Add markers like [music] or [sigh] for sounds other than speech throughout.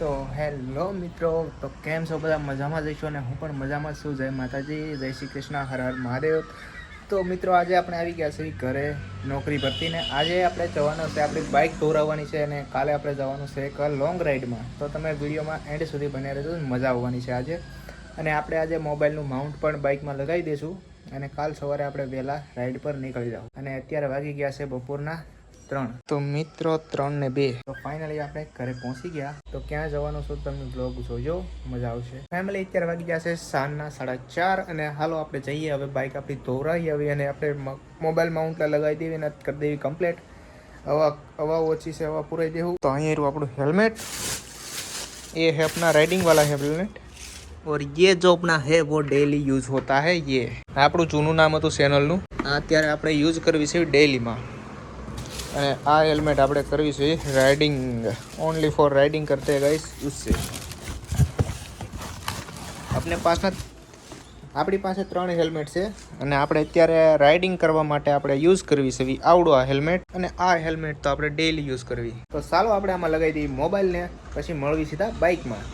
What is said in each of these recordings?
તો હેલો મિત્રો, તો કેમ છો બધા? મજામાં જઈશું અને હું પણ મજામાં છું. જય માતાજી, જય શ્રી કૃષ્ણ, હર હર મહાદેવ. તો મિત્રો, આજે આપણે આવી ગયા છીએ ઘરે નોકરી ભરતીને. આજે આપણે જવાનું છે, આપણી બાઇક ધોરાવવાની છે અને કાલે આપણે જવાનું છે એક લોંગ રાઇડમાં તો તમે વિડીયોમાં એન્ડ સુધી બન્યા રહેજો, મજા આવવાની છે આજે. અને આપણે આજે મોબાઈલનું માઉન્ટ પણ બાઇકમાં લગાવી દઈશું. અને કાલ સવારે આપણે વહેલા રાઈડ પર નીકળી જાવ અને અત્યારે વાગી ગયા છે બપોરના ત્રણ તો મિત્રો ત્રણ ને બે તો ફાઇનલી આપણે ઘરે પહોંચી ગયા તો ક્યાં જવાનું છું તમે બ્લોગ જોજો મજા આવશે ફેમિલી અત્યારે વાગી ગયા છે સાંજના સાડા ચાર અને હાલો આપણે જઈએ હવે બાઇક આપણી ધોરાઈ આવી અને આપણે મ- મોબાઈલ માઉન્ટ લગાવી દેવી અને કરી દેવી કમ્પ્લીટ હવા હવા ઓછી છે હવા પૂરાઈ દેવું તો અહીંયા રહ્યું આપણું હેલ્મેટ ये है अपना राइडिंग वाला हेलमेट और ये जो अपना है वो डेली યુઝ હોતા है ये આપણું જૂનું નામ હતું ચેનલનું આ અત્યારે આપણે યુઝ કરવી છે ડેલીમાં અને આ હેલ્મેટ આપણે કરવી જોઈએ રાઇડિંગ ઓનલી ફોર રાઇડિંગ કરતે ગાઈસ ઉસસે આપણે પાસના આપણી પાસે ત્રણ હેલ્મેટ છે અને આપણે અત્યારે રાઇડિંગ કરવા માટે આપણે યુઝ કરવી છે આવડો આ હેલ્મેટ અને આ હેલ્મેટ તો આપણે ડેલી યુઝ કરવી. તો ચાલો આપણે આમાં લગાવી દઈએ મોબાઈલને પછી મળવી સીધા બાઇકમાં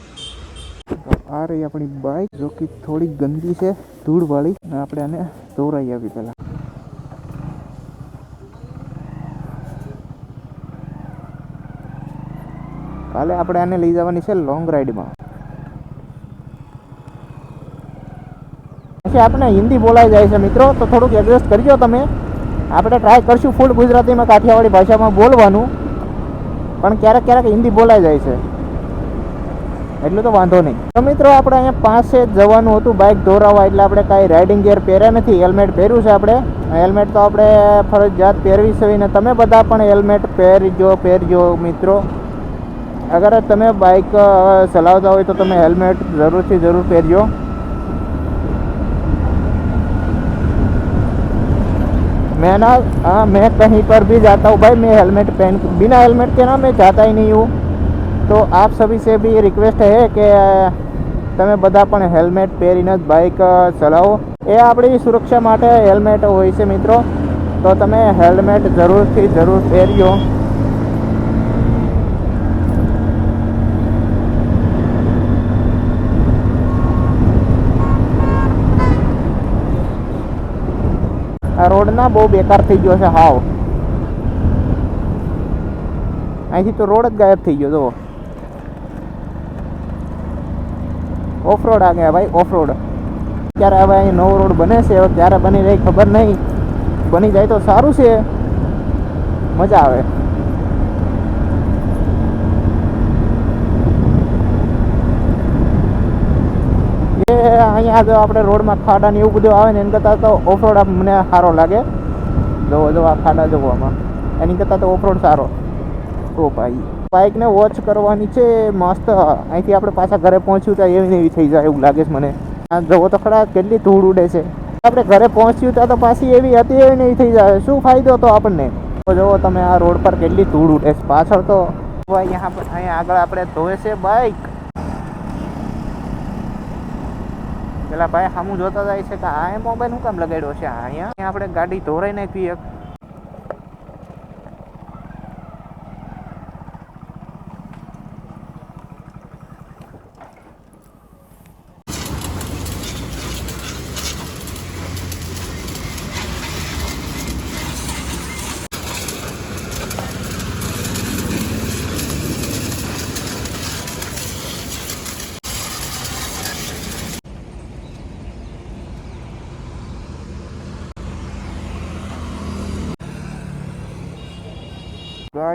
આ રહી આપણી બાઇક જો કે થોડી ગંદી છે ધૂળવાળી. અને આપણે આને ધોરાઈ આવી પહેલાં. કાલે આપણે આને લઈ જવાની છે લોંગ રાઈડમાં પછી આપણે હિન્દી બોલાઈ જાય છે મિત્રો, તો થોડુંક એડજસ્ટ કરજો તમે. આપણે ટ્રાય કરશું ફૂલ ગુજરાતીમાં કાઠિયાવાડી ભાષામાં બોલવાનું. પણ ક્યારેક ક્યારેક હિન્દી બોલાઈ જાય છે. એટલું તો વાંધો નહીં. તો મિત્રો આપણે અહીંયા પાસે જવાનું હતું બાઇક ધોરાવવા, એટલે આપણે કાંઈ રાઇડિંગ ગિયર પહેર્યા નથી. હેલ્મેટ પહેર્યું છે આપણે. હેલ્મેટ તો આપણે ફરજિયાત પહેરવી છે. તમે બધા પણ હેલ્મેટ પહેરજો પહેરજો મિત્રો. અગર તમે બાઇક અ, ચલાવતા હોય તો તમે હેલ્મેટ જરૂરથી જરૂર પહેરજો मैं ना हाँ मैं कहीं पर भी जाता हूँ भाई मैं हेलमेट पहन बिना हेलमेट के ना मैं जाता ही नहीं हूँ તો આપ સભી સે બી રિક્વેસ્ટ છે કે તમે બધા પણ હેલ્મેટ પહેરીને જ બાઇક ચલાવો એ આપણી સુરક્ષા માટે હેલ્મેટ હોય છે મિત્રો તો તમે હેલ્મેટ જરૂરથી જરૂર પહેરજો આ રોડ ના બહુ બેકાર થઈ ગયો છે હાવ. અહીંથી તો રોડ જ ગાયબ થઈ ગયો, જુઓ. ઓફ રોડ આ ગયા ભાઈ ઓફ રોડ ક્યારે હવે અહીં નવો રોડ બને છે, હવે ક્યારે બની રહી ખબર નહીં. બની જાય તો સારું છે. મજા આવે એ અહીંયા જો આપણે રોડમાં ખાડા ને એવું બધું આવે ને એના કરતાં તો ઓફરોડ મને સારો લાગે. જોવો જો આ ખાડા જોવામાં એની કરતાં તો ઓફરોડ સારો. ઓ ભાઈ બાઇકને વોચ કરવાની છે, મસ્ત. અહીંથી આપણે પાછા ઘરે પહોંચ્યું ત્યાં એવી એવી થઈ જાય એવું લાગે છે મને. આ જવો તો ખરા, કેટલી ધૂળ ઉડે છે. આપણે ઘરે પહોંચ્યું ત્યાં તો પાછી એવી હતી, એવી નહીં થઈ જાય. શું ફાયદો તો આપણને? તો જુઓ તમે આ રોડ પર કેટલી ધૂળ ઉડે છે. પાછળ તો અહીંયા અહીંયા આગળ આપણે ધોવે છે બાઇક પેલા ભાઈ સામું જોતા જાય છે કે આ મોબાઈલ હું કામ લગાડ્યો છે? અહીંયા આપણે ગાડી ધોરાઈ નાખી એક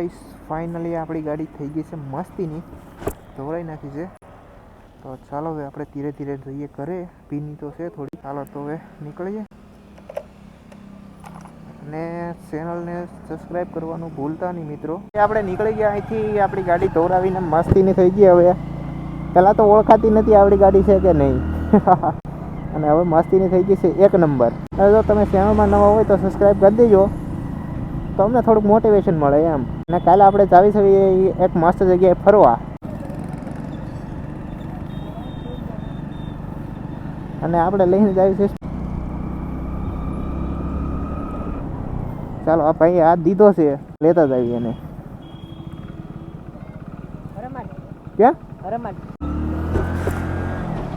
ગાઈસ ફાઇનલી આપણી ગાડી થઈ ગઈ છે મસ્તીની. ધોરાઈ નાખી છે. તો ચાલો હવે આપણે ધીરે ધીરે જઈએ ઘરે. ભીની તો છે થોડી. ચાલો તો હવે નીકળીએ. અને ચેનલને સબસ્ક્રાઈબ કરવાનું ભૂલતા નહીં મિત્રો. આપણે નીકળી ગયા અહીંથી આપણી ગાડી ધોરાવીને મસ્તીની થઈ ગઈ હવે. પહેલાં તો ઓળખાતી નથી આપણી ગાડી છે કે નહીં. [laughs] અને હવે મસ્તીની થઈ ગઈ છે એક નંબર. હવે જો તમે ચેનલમાં નવા હોય તો સબસ્ક્રાઈબ કરી દેજો. તો અમને થોડુંક મોટિવેશન મળે એમ. અને કાલે આપણે જાવી છે એક મસ્ત જગ્યાએ ફરવા. અને આપણે લઈને જાવી છે ચાલો આ ભાઈ આ દીધો છે. લેતા જ આવીએ એને ક્યાં? હરમાલ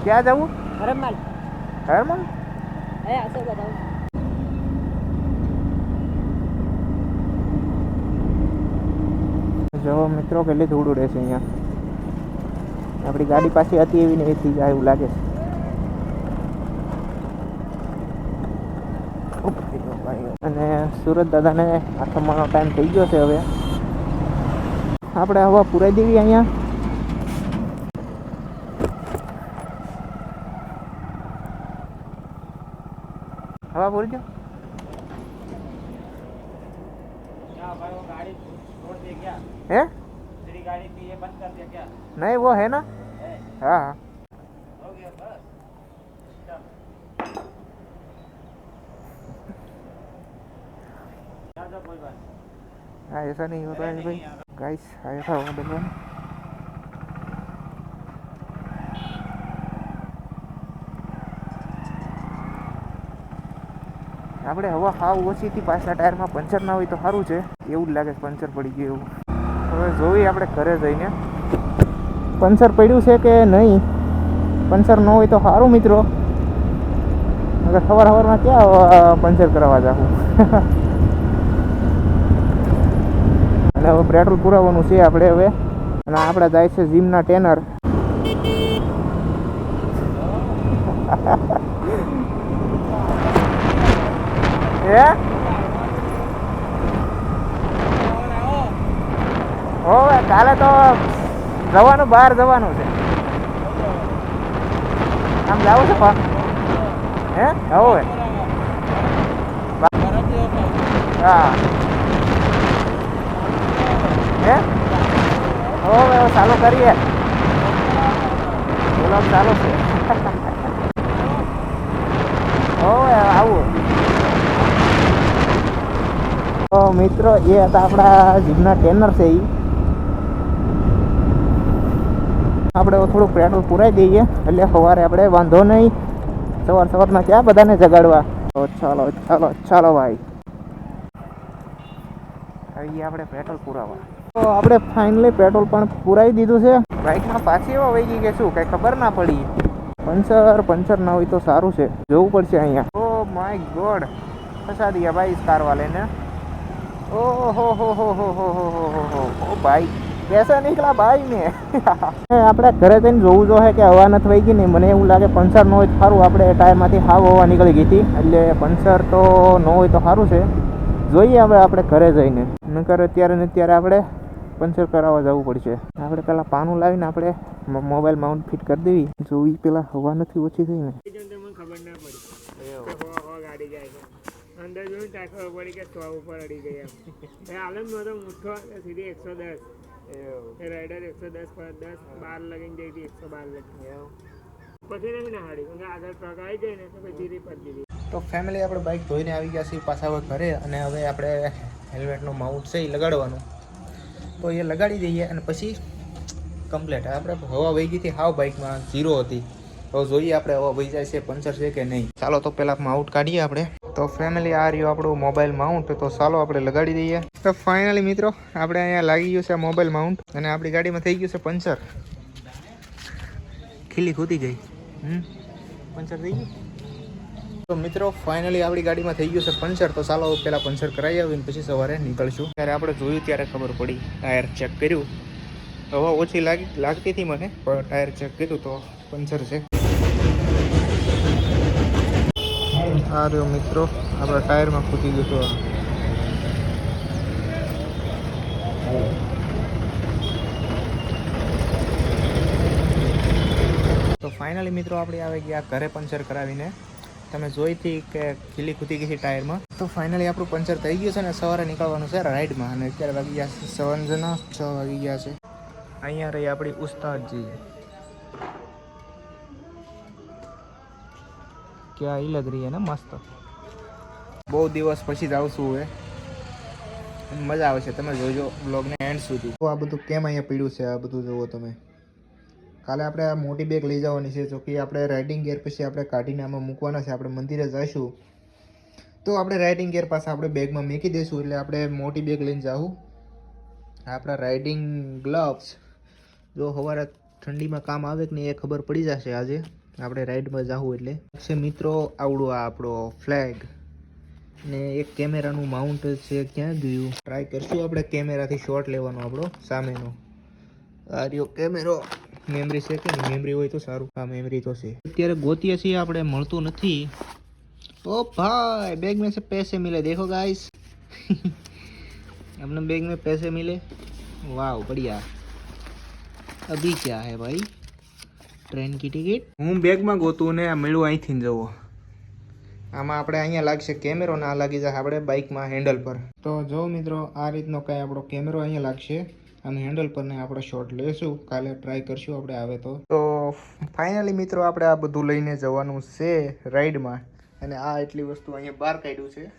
ક્યાં જવું? હરમાલ હરમલ હે આસો બતાવું જો મિત્રો કેટલી ધૂળ ઉડે છે અહીંયા. આપણી ગાડી પાસે હતી એવી ને એથી જાય એવું લાગે છે. અને સુરત દાદાને આથમવાનો ટાઈમ થઈ ગયો છે હવે. આપણે હવા પૂરાઈ દેવી અહીંયા. હવા પૂરી દો है नहीं वो है ना हाँ हाँ हाँ ऐसा नहीं होता है भाई गाइस आया था वहाँ डलवाने આપણે હવા હાવ ઓછીથી પાછલા ટાયરમાં પંચર ના હોય તો સારું છે એવું જ લાગે છે પંચર પડી ગયું એવું હવે જોઈએ આપણે ઘરે જઈને. પંચર પડ્યું છે કે નહીં? પંચર ન હોય તો સારું મિત્રો. અગર સવાર સવારમાં ક્યાં પંચર કરાવવા જાઉં [laughs] અને હવે પેટ્રોલ પુરાવવાનું છે આપણે હવે. અને આપણે જાય છે જીમના ટ્રેનર [laughs] હે? હોવે કાલે તો જવાનું, બહાર જવાનું છે. આમ જવું છે પણ? હે? હોવે હા. હે? હોવે ચાલુ કરીએ. બોલો ચાલુ છે. હોવે આવું. મિત્રો, એ હતા આપણા જીમના ટ્રેનર છે એ આપણે થોડુંક પેટ્રોલ પુરાઈ દઈએ, એટલે સવારે આપણે વાંધો નહીં. સવાર સવારમાં ક્યાં બધાને જગાડવા? તો ચાલો ચાલો ચાલો ભાઈ. આવી આપણે પેટ્રોલ પુરાવા. તો આપણે ફાઇનલી પેટ્રોલ પણ પુરાવી દીધું છે. બાઇકમાં પાછી એવા વહી ગઈ કે શું, કંઈ ખબર ના પડી. પંચર પંચર ના હોય તો સારું છે. જોવું પડશે અહીંયા. Oh my God. ફસા દિયા ભાઈ ઇસ કાર વાલે ને ઓ હો હો હો હો હો હો હો હો, ભાઈ. પૈસા નીકળા ભાઈ ને. આપણે ઘરે જઈને જોવું જોઈએ કે હવા નથી થઈ ગઈ ને મને એવું લાગે પંચર ન હોય તો સારું. આપણે ટાયરમાંથી હાવ હવા નીકળી ગઈ હતી. એટલે પંચર તો ન હોય તો સારું છે. જોઈએ હવે આપણે ઘરે જઈને. નકર અત્યારે ને અત્યારે આપણે પંચર કરાવવા જવું પડશે. આપણે પેલા પાનું લાવીને આપણે મોબાઈલ માઉન્ટ ફિટ કરી દેવી. જોવી પેલા હવા નથી ઓછી થઈ ને. અંદર જોયું ત્યાં પડી કે સો ઉપર અડી ગયા આલમ નહોતો મૂઠો સીધી એકસો દસ. રાઈડર એકસો દસ પર દસ બાર લગીને જઈ હતી એકસો બાર લગી પછી નથી ના હાડી કેમ કે આગળ ટ્રક આવી જાય ને તો પછી ધીરી દીધી. તો ફેમિલી આપણે બાઇક ધોઈને આવી ગયા છીએ પાછા હવે ઘરે અને હવે આપણે હેલ્મેટનું માઉન્ટ છે એ લગાડવાનું. તો એ લગાડી દઈએ અને પછી કમ્પ્લેટ આપણે હવા વહી ગઈ હતી હાવ બાઇકમાં ઝીરો હતી. તો જોઈએ આપણે હવા વહી જાય છે પંચર છે કે નહીં. ચાલો તો પહેલાં માઉન્ટ કાઢીએ આપણે. તો ફેમિલી આ રહ્યું આપણું મોબાઈલ માઉન્ટ તો ચાલો આપણે લગાડી દઈએ. તો ફાઇનલી મિત્રો, આપણે અહીંયા લાગી ગયું છે મોબાઈલ માઉન્ટ અને આપણી ગાડીમાં થઈ ગયું છે પંચર. ખીલી ખૂતી ગઈ. પંચર થઈ ગયું? તો મિત્રો ફાઇનલી આપણી ગાડીમાં થઈ ગયું છે પંચર. તો ચાલો પહેલાં પંચર કરાવી આવીને પછી સવારે નીકળશું. ત્યારે આપણે જોયું ત્યારે ખબર પડી. ટાયર ચેક કર્યું. હવા ઓછી લાગી, લાગતી હતી મને, પણ ટાયર ચેક કર્યું તો પંચર છે. આ મિત્રો. આપણા ટાયરમાં ખૂટી ગયું હતું તો ફાઇનલી મિત્રો આપણે આવી ગયા ઘરે પંચર કરાવીને. તમે જોઈ હતી કે ખીલી ખૂતી ગઈ હતી ટાયરમાં. તો ફાઇનલી આપણું પંચર થઈ ગયું છે ને સવારે નીકળવાનું છે રાઈડમાં. અને અત્યારે વાગી ગયા છે જણા, છ વાગી ગયા છે. અહીંયા રહી આપણી ઉસ્તાદજી. ક્યાં ही लग रही હે ને મસ્ત. બહુ દિવસ પછી જ આવશું હવે. મજા આવે છે. તમે જોજો બ્લોગને એન્ડ સુધી. તો આ બધું કેમ અહીંયા પીડ્યું છે? આ બધું જુઓ તમે. કાલે આપણે આ મોટી બેગ લઈ જવાની છે, જો કે આપણે રાઇડિંગ ગેર પછી આપણે કાઢીને આમાં મૂકવાના છે. આપણે મંદિરે જઈશું. તો આપણે રાઇડિંગ ગેર પાસે આપણે બેગમાં મૂકી દઈશું, એટલે આપણે મોટી બેગ લઈને જાવું આપણા રાઇડિંગ ગ્લવ્સ જો સવારે ઠંડીમાં કામ આવે કે નહીં એ ખબર પડી જશે આજે. આપણે રાઈડમાં જવું એટલે. છે મિત્રો, આવડો આ આપણો ફ્લેગ ને એક કેમેરાનું માઉન્ટ છે, ક્યાં ગયું? ટ્રાય કરશું આપણે કેમેરાથી શોર્ટ લેવાનો આપણો, સામેનો. આ રહ્યો કેમેરો. મેમરી છે કે મેમરી હોય તો સારું. હા મેમરી તો છે. અત્યારે ગોતીએ છીએ, આપણે મળતું નથી. ઓ ભાઈ બેગમાં છે, પૈસે મિલે. દેખો ગાઈસ આપણે બેગમાં પૈસે મિલે. વાવ, બઢિયા. અભી ક્યાં હે ભાઈ? भाई ટ્રેન કી ટિકિટ હું બેગમાં ગોતું ને આ મેળવું અહીંથી જવો. આમાં આપણે અહીંયા લાગશે કેમેરો ના લાગી જાય આપણે બાઇકમાં હેન્ડલ પર. તો જો મિત્રો, આ રીતનો કાંઈ આપણો કેમેરો અહીંયા લાગશે અને હેન્ડલ પર ને આપણે શોટ લેશું કાલે ટ્રાય કરશું આપણે આવે તો. તો ફાઇનલી મિત્રો, આપણે આ બધું લઈને જવાનું છે રાઈડમાં અને આ એટલી વસ્તુ અહીંયા બહાર કાઢ્યું છે.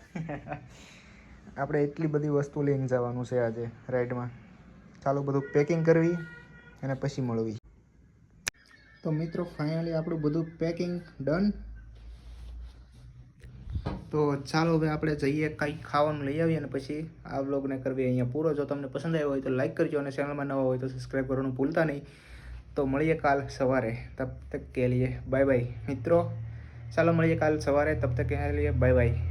[laughs] આપણે એટલી બધી વસ્તુ લઈને જવાનું છે આજે રાઈડમાં ચાલો, બધું પેકિંગ કરવી અને પછી મળવી. તો મિત્રો ફાઇનલી આપણું બધું પેકિંગ ડન તો ચાલો હવે આપણે જઈએ, કંઈક ખાવાનું લઈ આવીએ અને પછી આ વ્લોગને કરવી અહીંયા પૂરો. જો તમને પસંદ આવ્યો હોય તો લાઈક કરજો અને ચેનલમાં નવા હોય તો સબસ્ક્રાઈબ કરવાનું ભૂલતા નહીં. તો મળીએ કાલ સવારે. તબ તક કે લીએ બાય બાય મિત્રો, ચાલો મળીએ કાલ સવારે. તબ તક કે લીએ બાય બાય